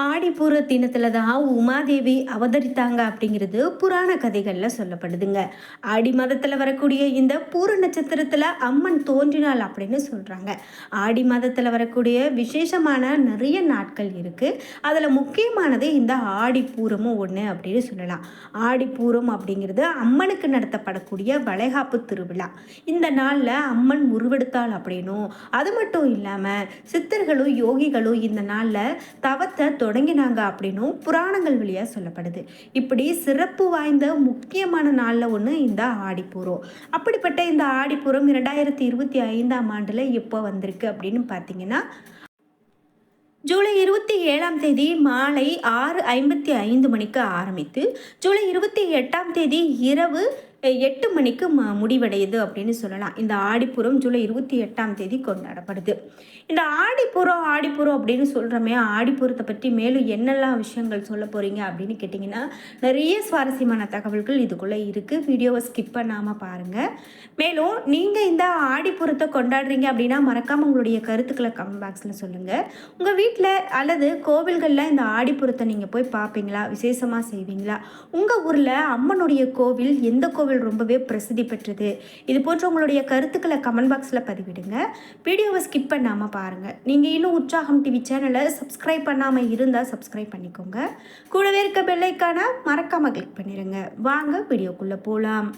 ஆடிப்பூர தினத்தில் தான் உமாதேவி அவதரித்தாங்க அப்படிங்கிறது புராண கதைகளில் சொல்லப்படுதுங்க. ஆடி மாதத்தில் வரக்கூடிய இந்த பூர நட்சத்திரத்தில் அம்மன் தோன்றினாள் அப்படின்னு சொல்கிறாங்க ஆடி மாதத்தில் வரக்கூடிய விசேஷமான நிறைய நாட்கள் இருக்குது அதில் முக்கியமானது இந்த ஆடிப்பூரமும் ஒன்று அப்படின்னு சொல்லலாம். ஆடிப்பூரம் அப்படிங்கிறது அம்மனுக்கு நடத்தப்படக்கூடிய வளைகாப்பு திருவிழா. இந்த நாளில் அம்மன் உருவெடுத்தாள் அப்படின்னும். அது மட்டும் இல்லாமல் சித்தர்களும் யோகிகளும் இந்த நாளில் தவத்தை தொடங்கினாங்க அப்படின்னும் புராணங்கள் வழியாக சொல்லப்படுது. இப்படி சிறப்பு வாய்ந்த முக்கியமான நாளில் ஒன்று இந்த ஆடிப்பூரம். அப்படிப்பட்ட இந்த ஆடிப்பூரம் இரண்டாயிரத்தி இருபத்தி ஐந்தாம் ஆண்டில் எப்போ வந்திருக்கு அப்படின்னு பார்த்தீங்கன்னா ஜூலை இருபத்தி ஏழாம் தேதி மாலை ஆறு ஐம்பத்தி ஐந்து மணிக்கு ஆரம்பித்து ஜூலை இருபத்தி எட்டாம் தேதி இரவு எட்டு மணிக்கு முடிவடையுது அப்படின்னு சொல்லலாம். இந்த ஆடிப்புறம் ஜூலை இருபத்தி எட்டாம் தேதி கொண்டாடப்படுது. இந்த ஆடிப்புறம் ஆடிப்புறம் அப்படின்னு சொல்கிறோமே ஆடிப்புறத்தை பற்றி மேலும் என்னெல்லாம் விஷயங்கள் சொல்ல போகிறீங்க அப்படின்னு கேட்டிங்கன்னா நிறைய சுவாரஸ்யமான தகவல்கள் இதுக்குள்ளே இருக்குது வீடியோவை ஸ்கிப் பண்ணாமல் பாருங்கள் மேலும் நீங்கள் இந்த ஆடிப்புறத்தை கொண்டாடுறீங்க அப்படின்னா மறக்காமல் உங்களுடைய கருத்துக்களை கமெண்ட் பாக்ஸில் சொல்லுங்கள் உங்கள் வீட்டில் அல்லது கோவில்களில் இந்த ஆடிப்புறத்தை நீங்கள் போய் பார்ப்பீங்களா? விசேஷமாக செய்வீங்களா? உங்கள் ஊரில் அம்மனுடைய கோவில் எந்த கோவில் தகவல் ரொம்பவே பிரசித்தி பெற்றது. இது போன்ற உங்களுடைய கருத்துக்களை கமெண்ட் பாக்ஸில் பதிவிடுங்க. வீடியோவை ஸ்கிப் பண்ணாமல் பாருங்கள் நீங்கள் இன்னும் உற்சாகம் டிவி சேனலை சப்ஸ்கிரைப் பண்ணாமல் இருந்தால் சப்ஸ்கிரைப் பண்ணிக்கோங்க. கூடவே இருக்க பெல்லைக்கான மறக்காமல் கிளிக் பண்ணிடுங்க வாங்க வீடியோக்குள்ளே போகலாம்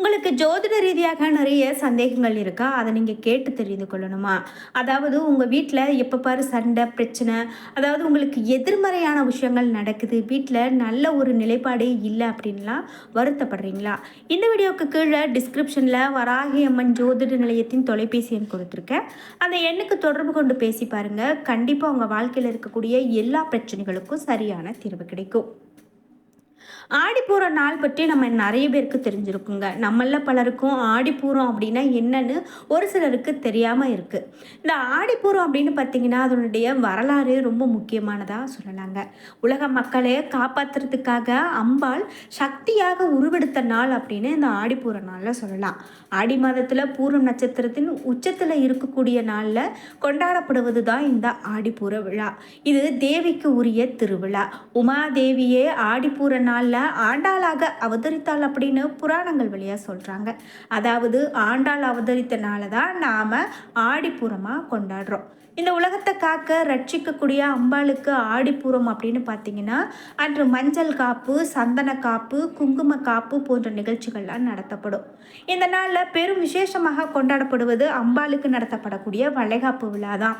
உங்களுக்கு ஜோதிட ரீதியாக நிறைய சந்தேகங்கள் இருக்கா? அதை நீங்கள் கேட்டு தெரிந்து கொள்ளணுமா? அதாவது உங்கள் வீட்டில் எப்போ பாரு சண்டை பிரச்சனை அதாவது உங்களுக்கு எதிர்மறையான விஷயங்கள் நடக்குது வீட்டில் நல்ல ஒரு நிலைப்பாடே இல்லை அப்படின்லாம் வருத்தப்படுறீங்களா? இந்த வீடியோவுக்கு கீழே டிஸ்கிரிப்ஷனில் வராகி அம்மன் ஜோதிட நிலையத்தின் தொலைபேசி எண் கொடுத்துருக்கேன் அந்த எண்ணுக்கு தொடர்பு கொண்டு பேசி பாருங்கள் கண்டிப்பாக உங்கள் வாழ்க்கையில் இருக்கக்கூடிய எல்லா பிரச்சனைகளுக்கும் சரியான தீர்வு கிடைக்கும். ஆடிப்பூரம் நாள் பற்றி நம்ம நிறைய பேருக்கு தெரிஞ்சிருக்குங்க. நம்மள பலருக்கும் ஆடிப்பூரம் அப்படின்னா என்னன்னு ஒரு சிலருக்கு தெரியாமல் இருக்குது இந்த ஆடிப்பூரம் அப்படின்னு பார்த்தீங்கன்னா அதனுடைய வரலாறு ரொம்ப முக்கியமானதாக சொல்லலாங்க. உலக மக்களை காப்பாற்றுறதுக்காக அம்பாள் சக்தியாக உருவெடுத்த நாள் அப்படின்னு இந்த ஆடிப்பூர நாளில் சொல்லலாம். ஆடி மாதத்தில் பூரம் நட்சத்திரத்தின் உச்சத்தில் இருக்கக்கூடிய நாளில் கொண்டாடப்படுவது தான் இந்த ஆடிப்பூர விழா. இது தேவிக்கு உரிய திருவிழா. உமாதேவியே ஆடிப்பூர நாளில் ஆண்டாளாக அவதரித்தாள் அப்படின்னு புராணங்கள் வழியாக சொல்கிறாங்க அதாவது ஆண்டாள் அவதரித்தனால தான் நாம் ஆடிப்புறமாக கொண்டாடுறோம். இந்த உலகத்தை காக்க ரட்சிக்கக்கூடிய அம்பாளுக்கு ஆடிப்பூரம் அப்படின்னு பார்த்தீங்கன்னா அன்று மஞ்சள் காப்பு சந்தன காப்பு குங்கும காப்பு போன்ற நிகழ்ச்சிகள்லாம் நடத்தப்படும். இந்த நாளில் பெரும் விசேஷமாக கொண்டாடப்படுவது அம்பாளுக்கு நடத்தப்படக்கூடிய வளைகாப்பு விழா தான்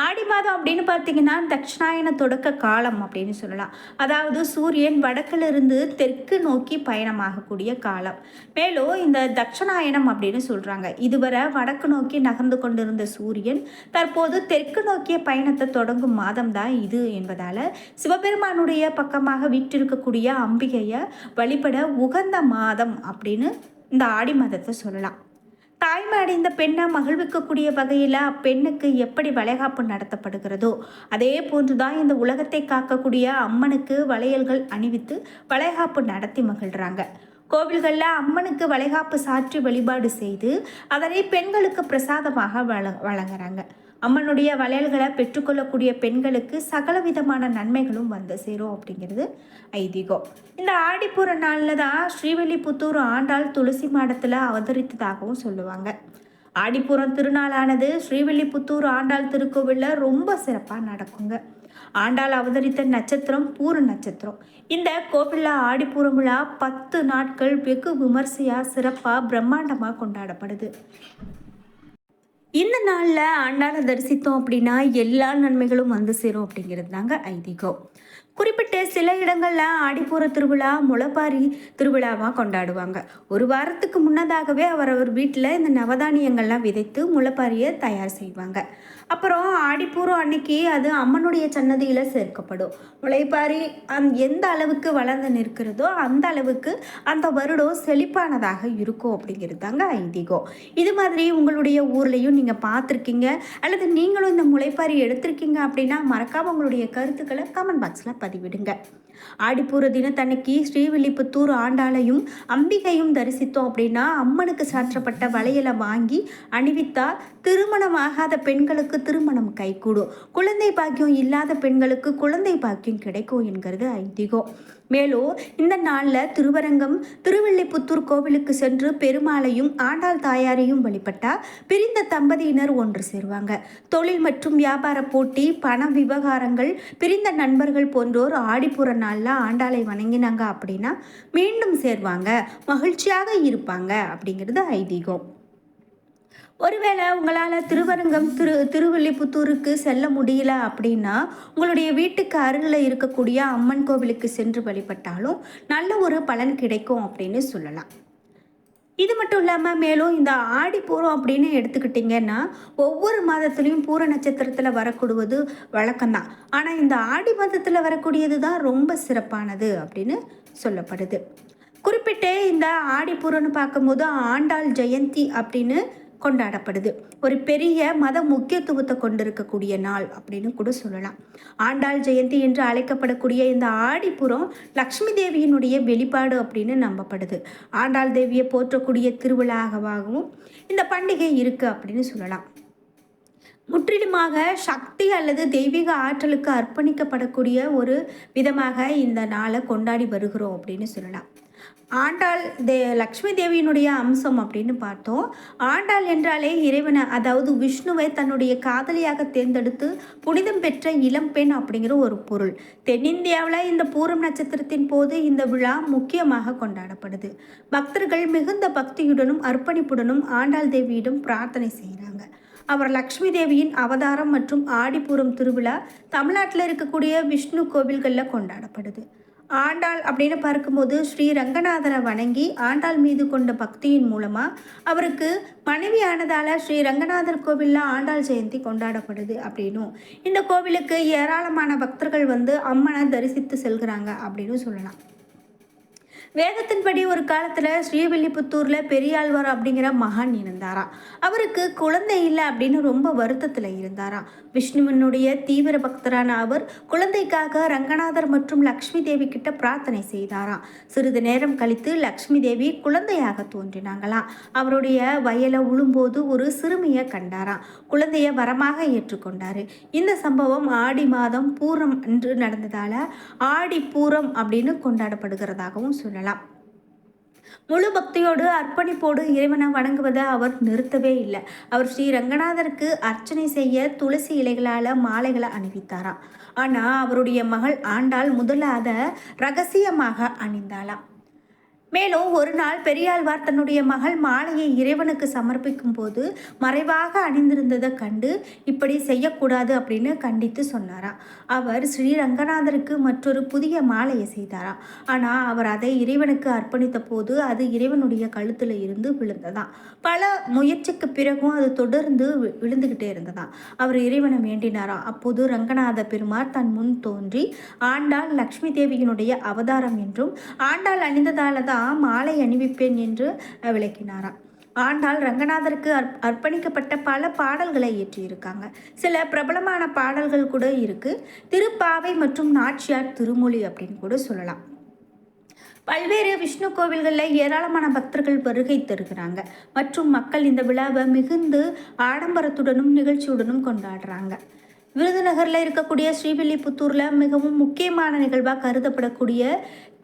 ஆடி மாதம் அப்படின்னு பார்த்தீங்கன்னா தட்சிணாயன தொடக்க காலம் அப்படின்னு சொல்லலாம். அதாவது சூரியன் வடக்கிலிருந்து தெற்கு நோக்கி பயணமாகக்கூடிய காலம். மேலும் இந்த தட்சிணாயனம் அப்படின்னு சொல்கிறாங்க இதுவரை வடக்கு நோக்கி நகர்ந்து கொண்டிருந்த சூரியன் தற்போது தெற்கு நோக்கிய பயணத்தை தொடங்கும் மாதம் தான் இது என்பதால் சிவபெருமானுடைய பக்கமாக விட்டிருக்கக்கூடிய அம்பிகையை வழிபட உகந்த மாதம் அப்படின்னு இந்த ஆடி மாதத்தை சொல்லலாம். தாய்மை அடைந்த பெண்ணை மகிழ்விக்கக்கூடிய வகையில் அப்பெண்ணுக்கு எப்படி வளைகாப்பு நடத்தப்படுகிறதோ அதே போன்றுதான் இந்த உலகத்தை காக்கக்கூடிய அம்மனுக்கு வளையல்கள் அணிவித்து வளைகாப்பு நடத்தி மகிழ்கிறாங்க கோவில்களில் அம்மனுக்கு வளைகாப்பு சாற்றி வழிபாடு செய்து அதனை பெண்களுக்கு பிரசாதமாக வழ வழங்குறாங்க. அம்மனுடைய வளையல்களை பெற்றுக்கொள்ளக்கூடிய பெண்களுக்கு சகல விதமான நன்மைகளும் வந்து சேரும் அப்படிங்கிறது ஐதீகம். இந்த ஆடிப்புற நாளில் தான் ஸ்ரீவில்லிபுத்தூர் ஆண்டாள் துளசி மாடத்தில் அவதரித்ததாகவும் சொல்லுவாங்க. ஆடிப்புறம் திருநாளானது ஸ்ரீவில்லிபுத்தூர் ஆண்டாள் திருக்கோவிலில் ரொம்ப சிறப்பாக நடக்குங்க. ஆண்டாள் அவதரித்த நட்சத்திரம் பூர நட்சத்திரம். இந்த கோவிலில் ஆடிப்பூரம் விழா பத்து நாட்கள் வெகு விமர்சையாக சிறப்பாக பிரம்மாண்டமாக கொண்டாடப்படுது. இந்த நாளில் ஆண்டாளை தரிசித்தோம் அப்படின்னா எல்லா நன்மைகளும் வந்து சேரும் அப்படிங்கிறது தாங்க ஐதீகம். குறிப்பிட்ட சில இடங்களில் ஆடிப்பூர திருவிழா முளைப்பாரி திருவிழாவாக கொண்டாடுவாங்க. ஒரு வாரத்துக்கு முன்னதாகவே அவர் அவர் வீட்டில் இந்த நவதானியங்கள்லாம் விதைத்து முளைப்பாரியை தயார் செய்வாங்க. அப்புறம் ஆடிப்பூரம் அன்னைக்கு அது அம்மனுடைய சன்னதியில் சேர்க்கப்படும். முளைப்பாரி அந் எந்த அளவுக்கு வளர்ந்து நிற்கிறதோ அந்த அளவுக்கு அந்த வருடம் செழிப்பானதாக இருக்கும் அப்படிங்கிறது தாங்க ஐதீகம். இது மாதிரி உங்களுடைய ஊர்லேயும் நீங்கள் பார்த்துருக்கீங்க. அல்லது நீங்களும் இந்த முளைப்பாரி எடுத்திருக்கீங்க அப்படின்னா மறக்காமல் உங்களுடைய கருத்துக்களை கமெண்ட் பாக்ஸில் பதிவிடுங்க. ஆடிப்பூர தினத்தன்னைக்கு ஸ்ரீவில்லிபுத்தூர் ஆண்டாளையும் அம்பிகையும் தரிசித்தோம் அப்படின்னா அம்மனுக்கு சாற்றப்பட்ட வளையலை வாங்கி அணிவித்தா திருமணமாகாத பெண்களுக்கு திருமணம் கைகூடும். குழந்தை பாக்கியம் இல்லாத பெண்களுக்கு குழந்தை பாக்கியம் கிடைக்கும் என்கிறது ஐதீகம். மேலும் இந்த நாளில் திருவரங்கம் திருவில்லிபுத்தூர் கோவிலுக்கு சென்று பெருமாளையும் ஆண்டாள் தாயாரையும் வழிபட்டால் பிரிந்த தம்பதியினர் ஒன்று சேருவாங்க. தொழில் மற்றும் வியாபார போட்டி பண விவகாரங்கள் பிரிந்த நண்பர்கள் போன்றோர் ஆடிப்புற நாளில் ஆண்டாளை வணங்கினாங்க அப்படின்னா மீண்டும் சேர்வாங்க மகிழ்ச்சியாக இருப்பாங்க அப்படிங்கிறது ஐதீகம். ஒருவேளை உங்களால் திருவரங்கம் திரு திருவள்ளிபுத்தூருக்கு செல்ல முடியல அப்படின்னா உங்களுடைய வீட்டுக்கு அருகில் இருக்கக்கூடிய அம்மன் கோவிலுக்கு சென்று வழிபட்டாலும் நல்ல ஒரு பலன் கிடைக்கும் அப்படின்னு சொல்லலாம். இது மட்டும் இல்லாமல் மேலும் இந்த ஆடி பூரம் அப்படின்னு எடுத்துக்கிட்டிங்கன்னா ஒவ்வொரு மாதத்துலேயும் பூர நட்சத்திரத்தில் வரக்கூடுவது வழக்கம்தான். ஆனால் இந்த ஆடி மாதத்தில் வரக்கூடியது தான் ரொம்ப சிறப்பானது அப்படின்னு சொல்லப்படுது. குறிப்பிட்டு இந்த ஆடிப்பூரம்னு பார்க்கும்போது ஆண்டாள் ஜெயந்தி அப்படின்னு கொண்டாடப்படுது. ஒரு பெரிய மத முக்கியத்துவத்தை கொண்டிருக்கக்கூடிய நாள் அப்படின்னு கூட சொல்லலாம். ஆண்டாள் ஜெயந்தி என்று அழைக்கப்படக்கூடிய இந்த ஆடிப்புறம் லக்ஷ்மி தேவியினுடைய வெளிப்பாடு அப்படின்னு நம்பப்படுது. ஆண்டாள் தேவியை போற்றக்கூடிய திருவிழாவாகவும் இந்த பண்டிகை இருக்குது அப்படின்னு சொல்லலாம். முற்றிலுமாக சக்தி அல்லது தெய்வீக ஆற்றலுக்கு அர்ப்பணிக்கப்படக்கூடிய ஒரு விதமாக இந்த நாளை கொண்டாடி வருகிறோம் அப்படின்னு சொல்லலாம். ஆண்டாள் தே லக்ஷ்மி தேவியினுடைய அம்சம் அப்படின்னு பார்த்தோம். ஆண்டாள் என்றாலே இறைவனை அதாவது விஷ்ணுவை தன்னுடைய காதலியாக தேர்ந்தெடுத்து புனிதம் பெற்ற இளம்பெண் அப்படிங்கிற ஒரு பொருள். தென்னிந்தியாவில் இந்த பூரம் நட்சத்திரத்தின் போது இந்த விழா முக்கியமாக கொண்டாடப்படுது. பக்தர்கள் மிகுந்த பக்தியுடனும் அர்ப்பணிப்புடனும் ஆண்டாள் தேவியிடம் பிரார்த்தனை செய்கிறாங்க. அவர் லக்ஷ்மி தேவியின் அவதாரம் மற்றும் ஆடிப்பூரம் திருவிழா தமிழ்நாட்டில் இருக்கக்கூடிய விஷ்ணு கோவில்களில் கொண்டாடப்படுது. ஆண்டாள் அப்படின்னு பார்க்கும்போது ஸ்ரீ ரங்கநாதரை வணங்கி ஆண்டாள் மீது கொண்ட பக்தியின் மூலமாக அவருக்கு மனைவியானதால் ஸ்ரீ ரங்கநாதர் கோவிலில் ஆண்டாள் ஜெயந்தி கொண்டாடப்படுது அப்படின்னும். இந்த கோவிலுக்கு ஏராளமான பக்தர்கள் வந்து அம்மனை தரிசித்து செல்கிறாங்க அப்படின்னு சொல்லலாம். வேதத்தின்படி ஒரு காலத்தில் ஸ்ரீவில்லிபுத்தூரில் பெரியாழ்வார் அப்படிங்கிற மகான் இருந்தாராம் அவருக்கு குழந்தை இல்லை அப்படின்னு ரொம்ப வருத்தத்தில் இருந்தாராம் விஷ்ணுவினுடைய தீவிர பக்தரான அவர் குழந்தைக்காக ரங்கநாதர் மற்றும் லக்ஷ்மி தேவி கிட்ட பிரார்த்தனை செய்தாராம் சிறிது நேரம் கழித்து லக்ஷ்மி தேவி குழந்தையாக தோன்றினாங்களாம் அவருடைய வயலை உழும்போது ஒரு சிறுமியை கண்டாராம் குழந்தைய வரமாக ஏற்றுக்கொண்டாரு. இந்த சம்பவம் ஆடி மாதம் பூரம் என்று நடந்ததால் ஆடி பூரம் அப்படின்னு கொண்டாடப்படுகிறதாகவும் சொல்லலாம். சொல்லலாம் முழு பக்தியோடு அர்ப்பணிப்போடு இறைவனை வணங்குவதை அவர் நிறுத்தவே இல்லை. அவர் ஸ்ரீ ரங்கநாதருக்கு அர்ச்சனை செய்ய துளசி இலைகளால் மாலைகளை அணிவித்தாராம். ஆனால் அவருடைய மகள் ஆண்டாள் முதலாத ரகசியமாக அணிந்தாளாம். மேலும் ஒரு நாள் பெரியாழ்வார் தன்னுடைய மகள் மாலையை இறைவனுக்கு சமர்ப்பிக்கும் போது மறைவாக அணிந்திருந்ததை கண்டு இப்படி செய்யக்கூடாது அப்படின்னு கண்டித்து சொன்னாராம் அவர் ஸ்ரீ ரங்கநாதருக்கு மற்றொரு புதிய மாலையை செய்தாராம் ஆனால் அவர் அதை இறைவனுக்கு அர்ப்பணித்த போது அது இறைவனுடைய கழுத்தில் இருந்து விழுந்ததாம் பல முயற்சிக்கு பிறகும் அது தொடர்ந்து விழுந்துக்கிட்டே இருந்ததாம் அவர் இறைவனை வேண்டினாராம் அப்போது ரங்கநாத பெருமார் தன் முன் தோன்றி ஆண்டாள் லக்ஷ்மி தேவியினுடைய அவதாரம் என்றும் ஆண்டாள் அணிந்ததால் தான் தான் மாலை அணிவிப்பேன் என்று விளக்கினாராம். ஆண்டாள் ரங்கநாதருக்கு அர்ப் அர்ப்பணிக்கப்பட்ட பல பாடல்களை இயற்றியிருக்காங்க சில பிரபலமான பாடல்கள் கூட இருக்குது திருப்பாவை மற்றும் நாச்சியார் திருமொழி அப்படின்னு கூட சொல்லலாம். பல்வேறு விஷ்ணு கோவில்களில் ஏராளமான பக்தர்கள் வருகை தருகிறாங்க. மற்றும் மக்கள் இந்த விழாவை மிகுந்து ஆடம்பரத்துடனும் நிகழ்ச்சியுடனும் கொண்டாடுறாங்க. விருதுநகரில் இருக்கக்கூடிய ஸ்ரீவில்லிபுத்தூரில் மிகவும் முக்கியமான நிகழ்வாக கருதப்படக்கூடிய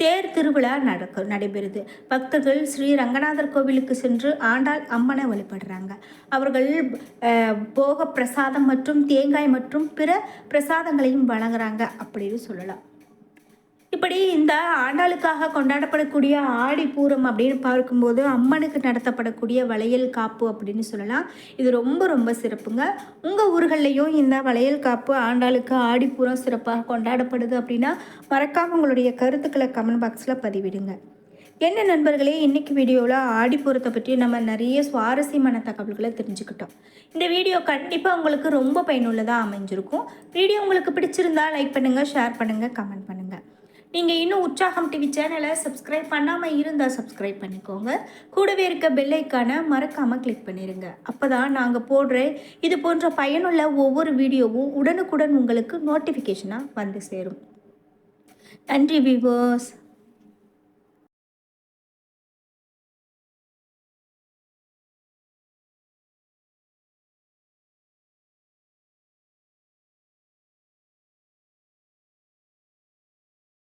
தேர் திருவிழா நடக்க நடைபெறுது. பக்தர்கள் ஸ்ரீ ரங்கநாதர் கோவிலுக்கு சென்று ஆண்டாள் அம்மனை வழிபடுறாங்க. அவர்கள் போக பிரசாதம் மற்றும் தேங்காய் மற்றும் பிற பிரசாதங்களையும் வழங்குறாங்க அப்படின்னு சொல்லலாம். இப்படி இந்த ஆண்டாளுக்காக கொண்டாடப்படக்கூடிய ஆடி பூரம் அப்படின்னு பார்க்கும்போது அம்மனுக்கு நடத்தப்படக்கூடிய வளையல் காப்பு அப்படின்னு சொல்லலாம். இது ரொம்ப ரொம்ப சிறப்புங்க. உங்கள் ஊர்கள்லேயும் இந்த வளையல் காப்பு ஆண்டாளுக்கு ஆடிப்பூரம் சிறப்பாக கொண்டாடப்படுது அப்படின்னா மறக்காமல் உங்களுடைய கருத்துக்களை கமெண்ட் பாக்ஸில் பதிவிடுங்க. என்ன நண்பர்களே இன்றைக்கி வீடியோவில் ஆடிப்பூரத்தை பற்றி நம்ம நிறைய சுவாரஸ்யமான தகவல்களை தெரிஞ்சுக்கிட்டோம். இந்த வீடியோ கண்டிப்பாக உங்களுக்கு ரொம்ப பயனுள்ளதாக அமைஞ்சிருக்கும். வீடியோ உங்களுக்கு பிடிச்சிருந்தா லைக் பண்ணுங்கள் ஷேர் பண்ணுங்கள் கமெண்ட் பண்ணுங்கள் நீங்கள் இன்னும் உற்சாகம் டிவி சேனலை சப்ஸ்கிரைப் பண்ணாமல் இருந்தால் சப்ஸ்கிரைப் பண்ணிக்கோங்க. கூடவே இருக்க பெல்லைக்கான மறக்காமல் கிளிக் பண்ணிடுங்க அப்போ தான் நாங்கள் போடுற இது போன்ற பயனுள்ள ஒவ்வொரு வீடியோவும் உடனுக்குடன் உங்களுக்கு நோட்டிஃபிகேஷனாக வந்து சேரும். நன்றி விவோஸ்